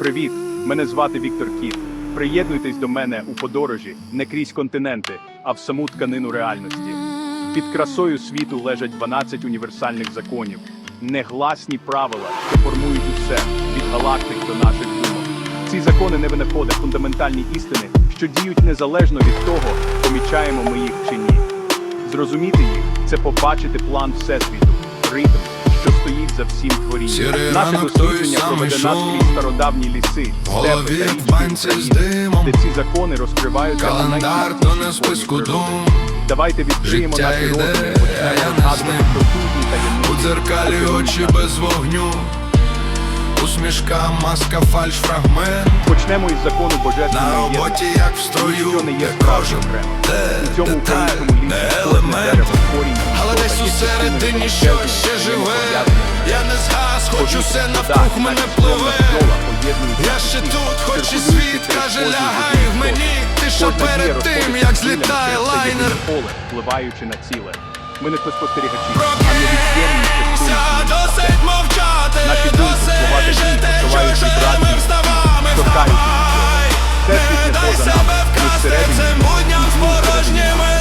Привіт! Мене звати Віктор Кіт. Приєднуйтесь до мене у подорожі не крізь континенти, а в саму тканину реальності. Під красою світу лежать 12 універсальних законів, негласні правила, що формують усе від галактик до наших думок. Ці закони не винаходять фундаментальні істини, що діють незалежно від того, помічаємо ми їх чи ні. Зрозуміти їх це побачити план Всесвіту, ритм, стоїть за всім творінням. Сірий Наше ранок, той дослідження проведе нас крізь стародавні ліси, В голові степи та в річки банці з димом. де ці закони розкриваються Календар то не списку дум. Давайте відкриємо Життя наші розуми, а почнемо я не розгадувати знаю. таємниці. У дзеркалі очі без вогню, усмішка, маска, фальш, фрагмент. Почнемо із закону На роботі, як в строю, Ніщо не є кожен окремо. де У цьому українському лісі кожне елемент. дерево, корінь, десь усередині щось ще живе. Я не згас, хоч Повітря, усе навкруг мене пливе. Я ще тут, хоч і світ каже, лягай в мені. Тиша перед тим, як злітає лайнер. поле, впливаючи на ціле. Ми не спостерігачі, а Прокинься, досить мовчати, досить жити чужими вставами вставай. Не дай себе вкрасти цим будням і порожніми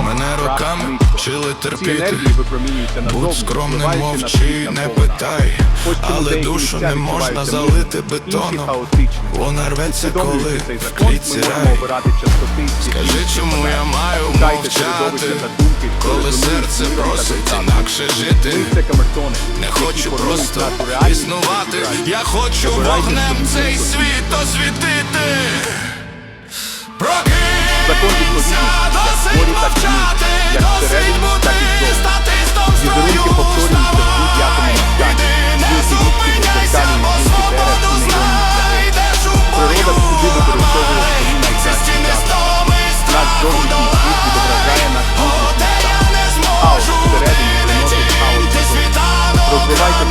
Мене роками вчили терпіти Будь скромним, мовчи, не питай, але душу не можна залити бетоном. Вона рветься, коли в клітці рай. Скажи, чому я маю мовчати, коли серце просить інакше жити. Не хочу просто існувати. Я хочу вогнем цей світ освітити. Прокинься, як так і мовчати, як всередині, так і ззовні. статистом Візерунки повторюються в будь-якому не Звуки, дзеркальні бо свободу дерев і нейронні бою. Природа всюди використовує свої найкращі стоми Наш зовнішній світ відображає наш внутрішній стан. Хаос всередині приносить хаос Розвивайте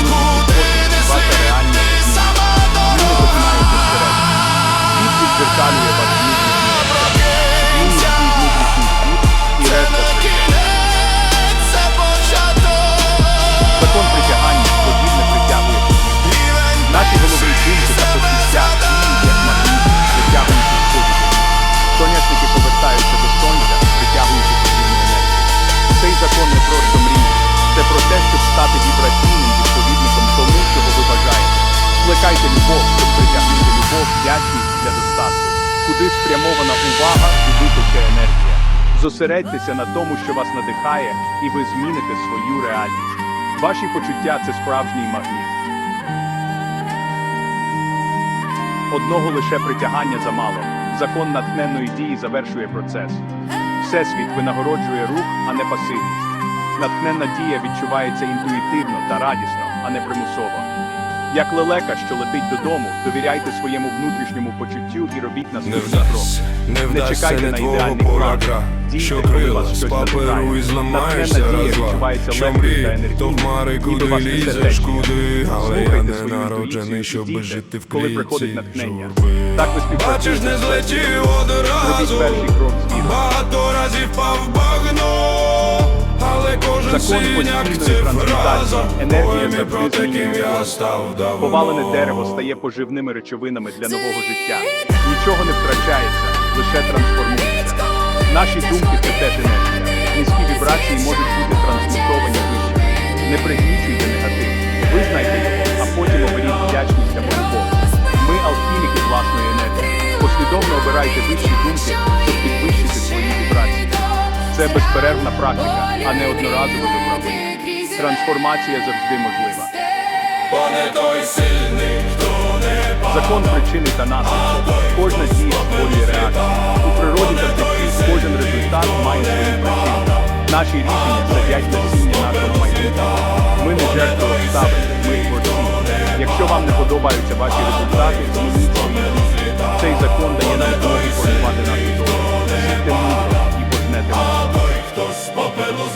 не просто мрія. Це про те, щоб стати вібраційним відповідником тому, чого ви бажаєте. Плекайте любов, щоб притягнути любов, вдячність для достатку. Куди спрямована увага, туди тече енергія. Зосередьтеся на тому, що вас надихає, і ви зміните свою реальність. Ваші почуття це справжній магніт. Одного лише притягання замало. Закон натхненної дії завершує процес. Всесвіт винагороджує рух, а не пасивність. Натхненна дія відчувається інтуїтивно та радісно, а не примусово. Як лелека, що летить додому, довіряйте своєму внутрішньому почуттю і робіть Не наступний крок. не Не чекайте на ідеальний план. Дійте, що коли вас щось паперу надихає. і зламаєшся Натхненна дія відчувається Що легкою та мрій, то енергійною, в мари, куди вас несе лізеш, течія. куди, але я Слухайте не свою народжений, інтуїцію, щоб дійте, жити в коли клітці приходить натхнення. Так ви співпрацюєте. Бачиш, не злетів Робіть одразу, перший крок з вірою. багато разів пав багно, але кожен Закон синяк постійної це Енергія поемі завжди про таким змінює я став давно. Повалене дерево стає поживними речовинами для нового життя. Нічого не втрачається, лише трансформується. Наші думки це теж енергія. Низькі вібрації можуть бути трансмутовані вище. Не пригнічуйте негатив. Визнайте його, а потім оберіть вдячність або любов. Ми алхіміки власної енергії. Послідовно обирайте вищі думки, щоб вібрації. Це безперервна практика, а не одноразове виправлення. Трансформація завжди можлива. Закон причини та наслідку. Кожна дія створює реакцію. У природі та житті кожен результат має свої причини. Наші рішення садять насіння нашого майбутнього. Ми не жертви обставин, ми творці. Якщо вам не подобаються ваші результати, змініть свої дії. Цей закон дає нам змогу формувати нашу долю.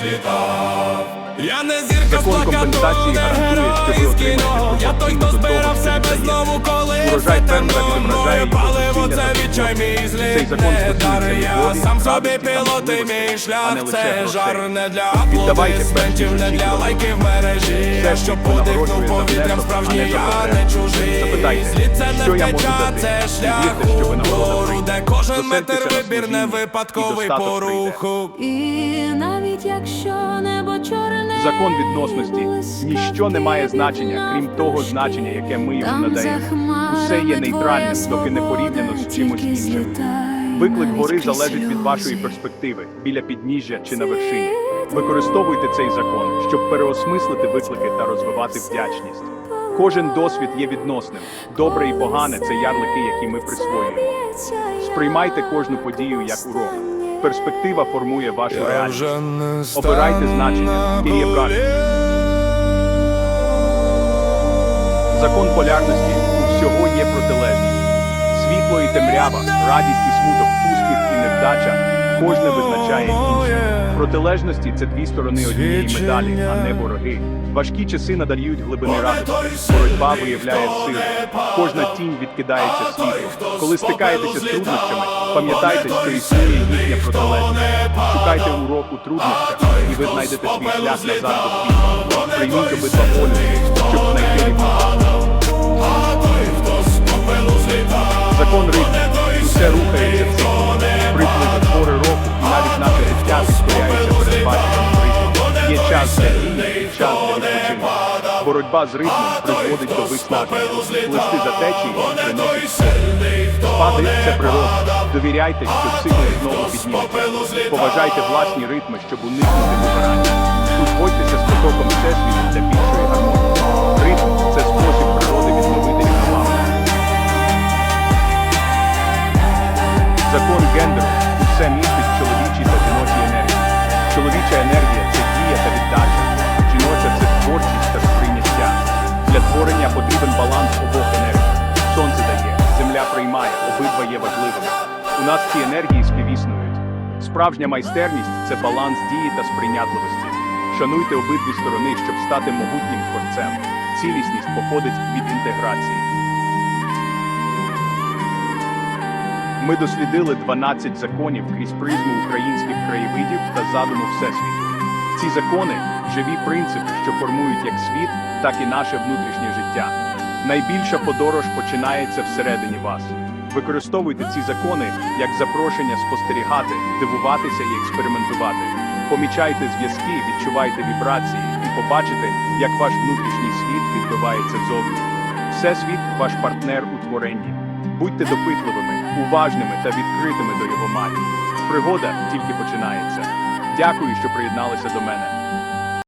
Злітав. Я не зірка з плакату, не герой з кіно. Я той, хто збирав себе знову, коли все темно його паливо, це відчай мій зліт не дар Я сам собі пілот і мій шлях. Це жар не для аплодисментів, не для лайків мережі. Я щоб подихнув повітрям справжній, не я не чужий. Запитайте, Слід це не що втеча, це шлях угору. Де кожен метр вибір не випадковий по руху І навіть якщо небо чорне, Закон відносності. Ніщо не має значення, крім того значення, яке ми йому надаємо. Усе є нейтральним, доки не порівняно з чимось іншим. Виклик гори залежить від вашої перспективи, біля підніжжя чи на вершині. Використовуйте цей закон, щоб переосмислити виклики та розвивати вдячність. Кожен досвід є відносним. Добре і погане це ярлики, які ми присвоюємо. Сприймайте кожну подію як урок. Перспектива формує вашу реальність. Обирайте значення. на Кирія Брак. Закон полярності у всього є протилежність. Світло і темрява, радість і смуток, успіх і невдача. Кожне визначає інше. Протилежності це дві сторони однієї медалі, а не вороги. Важкі часи надають глибини радості. Боротьба виявляє силу. Кожна тінь відкидається світло. Коли стикаєтеся з труднощами, пам'ятайте, що існує їхня протилежність. Шукайте урок у труднощах, і ви знайдете свій шлях назад до світла. Прийміть обидва полюси, щоб знайти. Закон ритму. Усе рухається в циклі. Припливи пори року, і навіть наше життя підкоряється передбаченим ритмом. Є час для дії, час для відпочинку. Боротьба з ритмом призводить до виснаження. Плисти за течією приносить спокій. Спади це природа. Довіряйте, що сили знову підніметься. Поважайте власні ритми, щоб уникнути вигорання. Узгодьтеся з потоком всесвіту для більшої гармонії. Ритм це Закон гендеру усе містить чоловічі та жіночі енергії. Чоловіча енергія це дія та віддача. Жіноча це творчість та сприйняття. Для творення потрібен баланс обох енергій. Сонце дає, земля приймає, обидва є важливими. У нас ці енергії співіснують. Справжня майстерність це баланс дії та сприйнятливості. Шануйте обидві сторони, щоб стати могутнім творцем. Цілісність походить від інтеграції. Ми дослідили 12 законів крізь призму українських краєвидів та задуму Всесвіту. Ці закони живі принципи, що формують як світ, так і наше внутрішнє життя. Найбільша подорож починається всередині вас. Використовуйте ці закони як запрошення спостерігати, дивуватися і експериментувати. Помічайте зв'язки, відчувайте вібрації і побачите, як ваш внутрішній світ відбивається зовні. Всесвіт ваш партнер у творенні. Будьте допитливими, уважними та відкритими до його магії. Пригода тільки починається. Дякую, що приєдналися до мене.